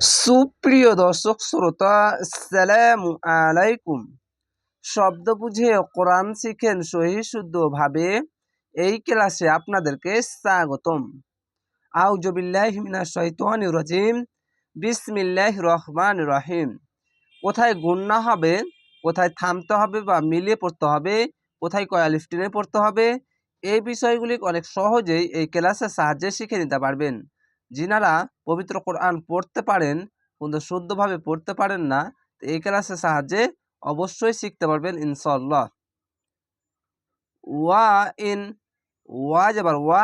সুপ্রিয় দর্শক শ্রোতা, সালাম আলাইকুম। শব্দ বুঝে কোরআন শিখেন সহি শুদ্ধভাবে এই ক্লাসে আপনাদেরকে স্বাগতম। আউজবিল্লাহ মিনা শৈতান রাজিম। বিসমিল্লাহ রহমান রহিম। কোথায় গুন্না হবে, কোথায় থামতে হবে বা মিলিয়ে পড়তে হবে, কোথায় কয়ালিফ টেনে পড়তে হবে, এই বিষয়গুলি অনেক সহজেই এই ক্লাসের সাহায্যে শিখে নিতে পারবেন। যিনারা পবিত্র কোরআন পড়তে পারেন, কিন্তু শুদ্ধভাবে পড়তে পারেন না এই ক্লাসের সাহায্যে অবশ্যই শিখতে পারবেন ইনশাল্লাহ ওয়া ইন, ওয়া যাবার ওয়া,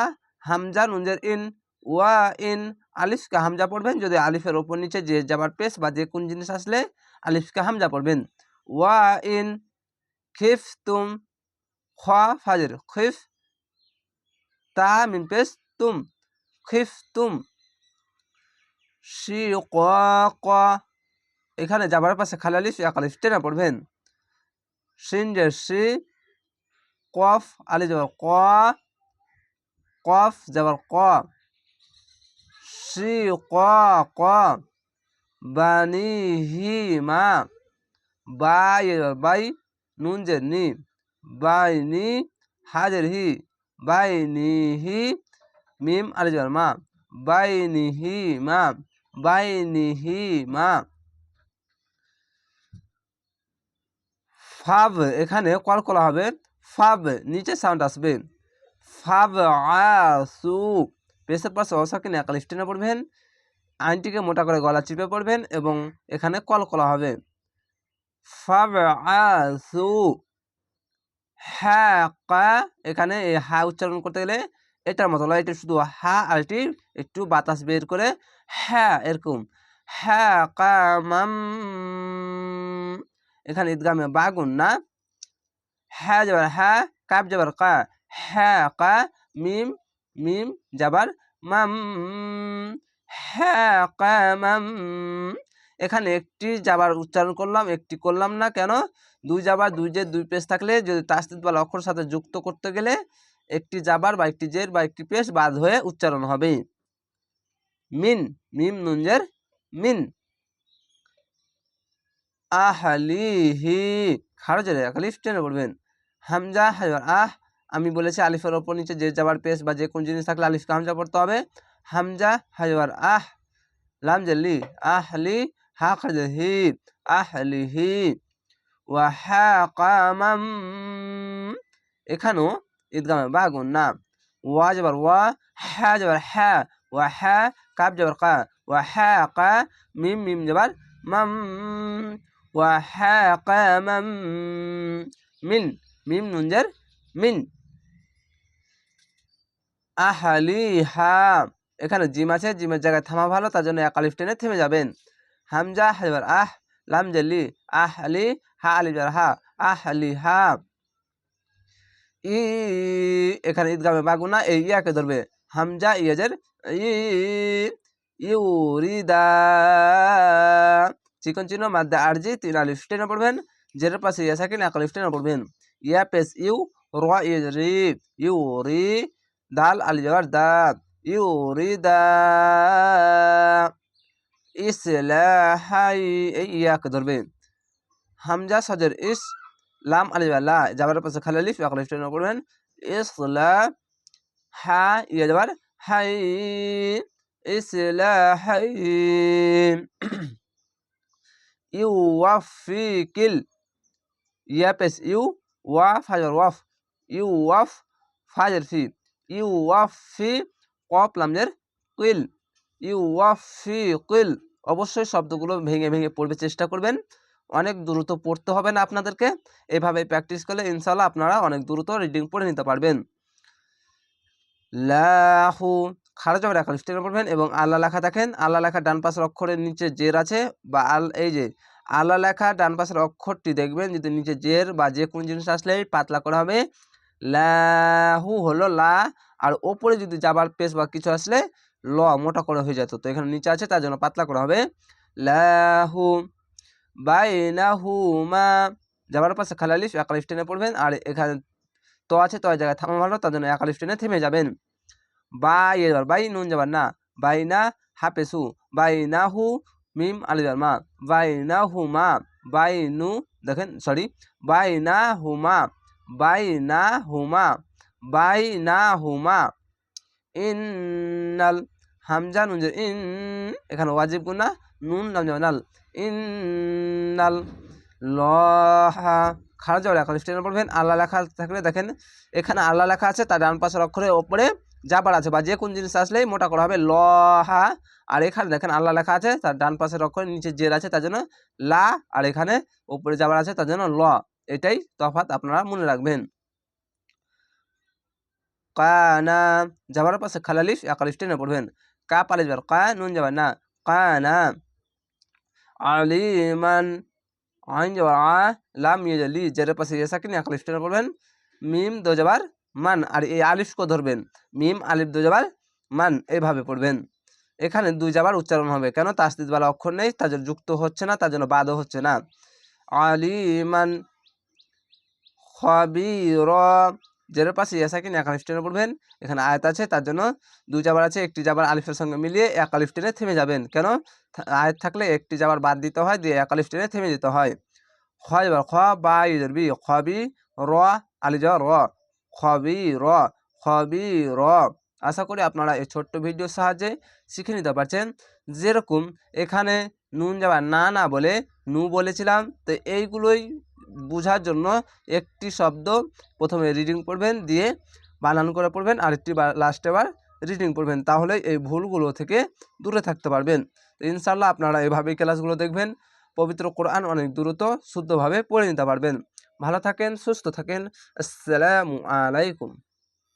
হামজা নুনজের ইন, ওয়া ইন, আলিফকে হামজা পড়বেন, যদি আলিফের ওপর নিচে যে যাবার পেশ বা যে কোন জিনিস আসলে আলিফকে হামজা পড়বেন। ওয়া ইন খিফ তুম খা ফাজের, খিফ, তা মিন পেশ তুম খিফ তুম শি ক ক এখানে যাবার পাশে খালালিফ একালিফ টেনে পড়বেন। সিন যে সি, কফ, আলি যাবার ক, কফ যাবার ক। সি ক ক বানি হি, মা। বাই বাই, নুন যে নি। বাই, নি হাজের হি বাই, নি, হি, মিম, আলি যাবার মা। বাই, নি, হি, মা। বাই নি মা। ফাব, এখানে কলকলা হবে। ফাব, নিচে সাউন্ড আসবে। ফাব আসু পেশের পাশে অসাকিনে একাল স্টেনে পড়বেন। আইনটিকে মোটা করে গলা চিপে পড়বেন এবং এখানে কল করা হবে। ফাব আসু হ্যাঁ এখানে এই হা উচ্চারণ করতে গেলে এটার মতো নয় এটা শুধু হা আর একটু বাতাস বের করে হ্যাঁ এরকম। হ্যাঁ কামাম, এখানে ঈদগামে বাগুন না। হ্যাঁ যাবার হ্যাঁ কাপ যাবার কা। হ্যাঁ কা, মিম মিম যাবার মাম। হ্যাঁ কামাম। এখানে একটি যাবার উচ্চারণ করলাম, একটি করলাম না কেন? দুই যাবার দুই যে দুই পেজ থাকলে যদি তাস্তিদ বা অক্ষর সাথে যুক্ত করতে গেলে একটি যাবার বা একটি জের বা একটি পেশ বাদ হয়ে উচ্চারণ হবে। মিন, মিম নুঞ্জের মিন। আহলিহি, খারজের আলিফ টেনে পড়বেন। হামজা হাজার আহ, আমি বলেছি আলিফের ওপর নিচে যে যাবার পেশ বা যে কোন জিনিস থাকলে আলিফকে হামজা পড়তে হবে। হামজা হাজার আহ, লাম জেলি আহলি, হা, খারজের, হি, আহলিহি। ওয়া হা কামাম এখানেও ঈদগামে বাগুন না ওয়া যাবার ওয়া হ্যা যাবার হ্যা ওয়া হ্যা কাপ যাবার কা ওয়া হ্যা কা মিম মিম যাবার মাম ওয়া হ্যা কা মাম মিন মিম নুনজার মিন আহালিহা এখানে জিম আছে, জিমের জায়গায় থামা ভালো, তার জন্য একালিফ টেনে থেমে যাবেন। হামজা হাজবার আহ, লাম জালি, আহ, আলি, হা আলি হা, আহ, আলি, হা। ই এখানে ঈদগামে বাগুনা এই ইয়াকে ধরবে? হামজা, ইয়াজের ই ইউরিদা চিকন চিহ্ন মাদ্দা আরজি তিন আলিফ টেনে পড়বেন জের পাশে ইয়া সাকিন, এক আলিফ টেনে পড়বেন ইয়া পেস, ইউ, র ইজ রি দাল, আলি জবর দা ইউরিদা ইসলাহাই এই ইয়াকে ধরবে? হামজা, সজর ইস লাম আলিফ লা যাবার পাশে খালি আলিফ আলিফ টেনে পড়বেন ইসলা হা ইয়া যাবার হাই ইসলা হাই ইউ ইসলাহাই ইউওয়াফিকিল ইয়া পেস ইউ ওয়া ফাজর ওয়াফ ইউ ওয়াফ ফাজর ফি ইউ ওয়াফি কফ লামজের কিল ইউ ওয়াফি কিল অবশ্যই শব্দগুলো ভেঙে ভেঙে পড়বে চেষ্টা করবেন অনেক দ্রুত পড়তে হবে না আপনাদেরকে। এভাবে প্র্যাকটিস করলে ইনশাল্লাহ আপনারা অনেক দ্রুত রিডিং পড়ে নিতে পারবেন। লাহু খারাজ হবে এখন স্টেনে পড়বেন এবং আল্লাহ লেখা দেখেন, আল্লাহ লেখা ডান পাশের অক্ষরের নিচে জের আছে বা আল, এই যে, আল্লাহ লেখা ডান পাশের অক্ষরটি দেখবেন যদি নিচে জের বা যে কোনো জিনিস আসলে পাতলা করা হবে। লাহু হলো লা আর ওপরে যদি যাবার পেস বা কিছু আসলে ল মোটা করে হয়ে যেত, তো এখানে নিচে আছে তার জন্য পাতলা করা হবে। লাহু বাইনাহুমা, যাবার পাশে খালালিফ একালিফ টেনে পড়বেন, আর এখানে তো আছে, তো জায়গায় থামা ভালো, তার জন্য একালিফ টেনে থেমে যাবেন। বাই এবার বাই নুন যাবার না বাই না হাফেসু বাই না হু মিম আলিজার মা বাইনা হুমা বাইনু দেখেন সরি বাইনা হুমা বাইনা হুমা বাইনা হুমা ইন্নাল হামজা নুন ইন, এখানে ওয়াজিব গুনা নুন যাবে নাল। ইন্নাল লহা। খারাপ যাবে এখন স্টেশনে পড়বেন, আল্লাহ লেখা থাকলে দেখেন, এখানে আল্লাহ লেখা আছে, তার ডান পাশের অক্ষরের ওপরে জাবার আছে, বা যে কোন জিনিস আসলেই মোটা করা হবে, লহা। আর এখানে দেখেন আল্লাহ লেখা আছে, তার ডান পাশের অক্ষরে নিচে জের আছে, তার জন্য লা, আর এখানে ওপরে যাবার আছে, তার জন্য ল। এটাই তফাৎ আপনারা মনে রাখবেন। কানা, যাবার পাশে খালালিফ, একালিফ টেনে পড়বেন। কা পালিশ বার কা নুন যাবার না কানা আলিমান আইন যাবার আ লাম ইয়ে লি জেরের পাশে ইয়ে সাকিন একালিফ টেনে পড়বেন মিম দো যাবার মান আর এই আলিফকে ধরবেন মিম আলিফ দো যাবার মান এইভাবে পড়বেন এখানে দুই যাবার উচ্চারণ হবে কেন তাস্তিদওয়ালা অক্ষর নেই তার জন্য যুক্ত হচ্ছে না তার জন্য বাদও হচ্ছে না আলিমান খবির জেরের পাশে ইয়াসাকিন এক আলিফ টেনে পড়বেন। এখানে আয়াত আছে, তার জন্য দুই জাবার আছে, একটি জাবার আলিফের সঙ্গে মিলিয়ে এক আলিফ টেনে থেমে যাবেন। কেন? আয়াত থাকলে একটি জাবার বাদ দিতে হয়, দিয়ে এক আলিফ টেনে থেমে যেতে হয়। হয় এবার, খ বা ইজর খবি র, আলি যাওয়া র। খবি র খবি র। আশা করি আপনারা এই ছোট্ট ভিডিওর সাহায্যে শিখে নিতে পারছেন। যেরকম এখানে নুন যাবার না না বলে নু বলেছিলাম, তো এইগুলোই বোঝার জন্য একটি শব্দ প্রথমে রিডিং পড়বেন, দিয়ে বানান করে পড়বেন আরেকটি লাস্টে বার রিডিং পড়বেন। তাহলে এই ভুলগুলো থেকে দূরে থাকতে পারবেন। ইনশাল্লাহ আপনারা এভাবেই ক্লাসগুলো দেখবেন। পবিত্র কোরআন অনেক দ্রুত, শুদ্ধভাবে পড়ে নিতে পারবেন। ভালো থাকেন, সুস্থ থাকেন। আসসালামু আলাইকুম।